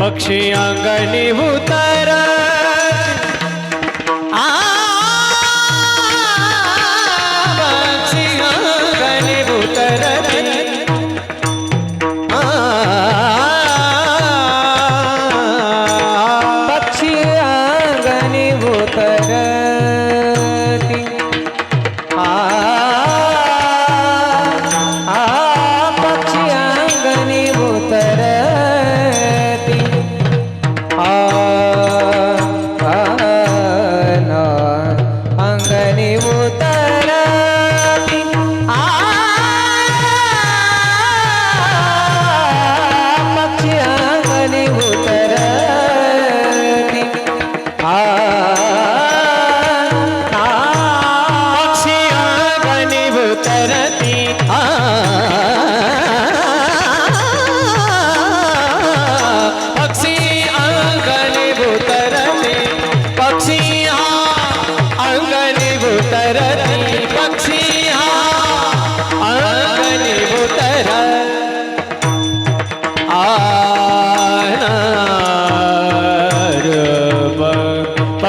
पक्षी अंगणी भूता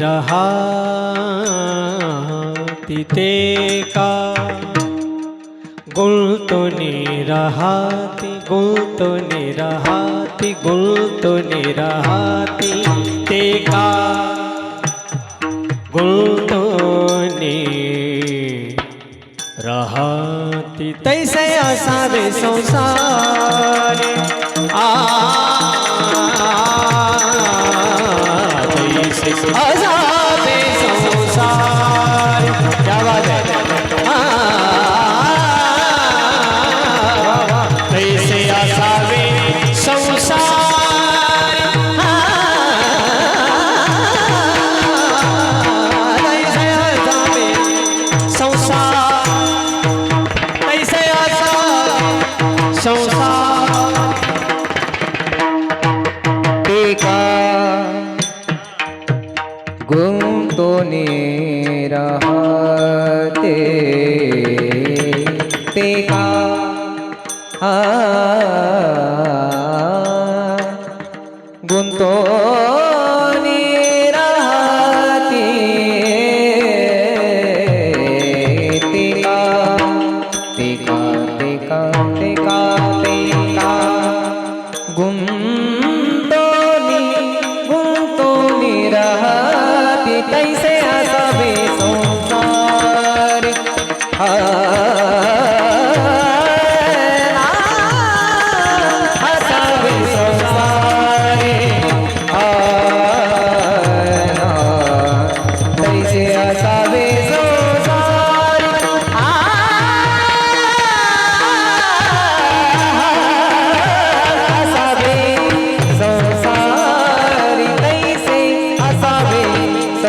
रहा तिते का। गुल तो निरहाति गुल तो निरहाति गुल तो निरहाति ते का। गुल तो निरहाति तैसे आसारे संसारे। Thanks. गुंतोनी राहते टीका हा गुंतोनी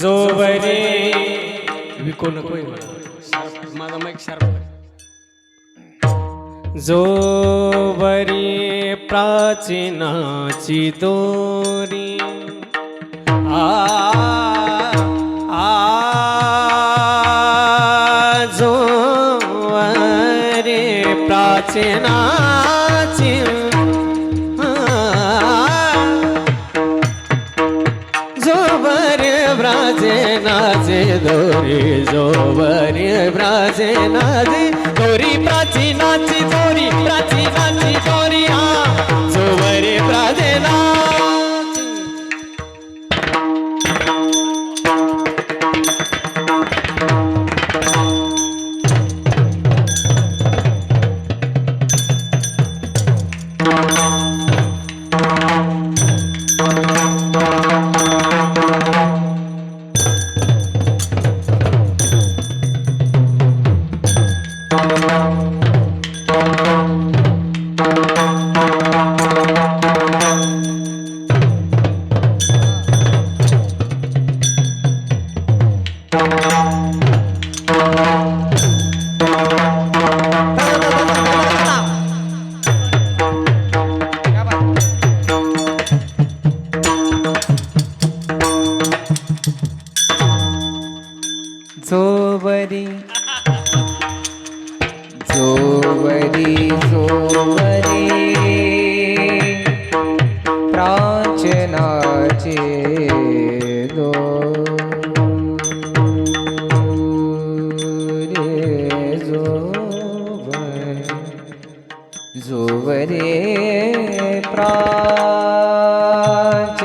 जो वैरे विको नको प्राचीनाची दोरी. आ आ जो वरी प्राचीना I don't Brazil, Nazi, Dori,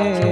Yeah.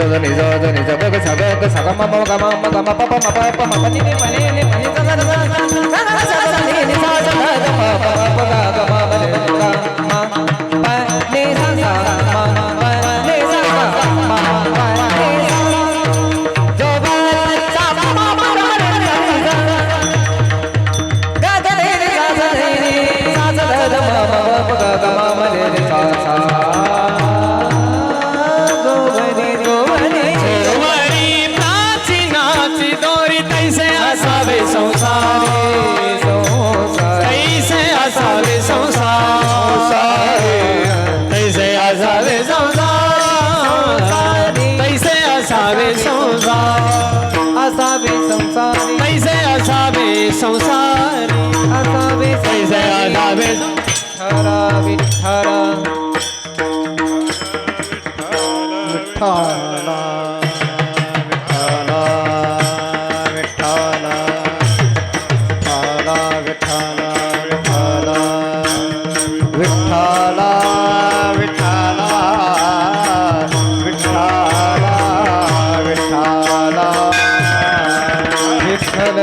నిజద నిజద నిజ భగ సభ సభ మమ గమ గమ పప మప పమ పని మనే మని సగ సగ సగ సగ సగ సగ సగ సగ సగ विठाला विठाला विठाला विठाला विठाला विठाला विठाला विठाला विठाला विठाला विठ्ठल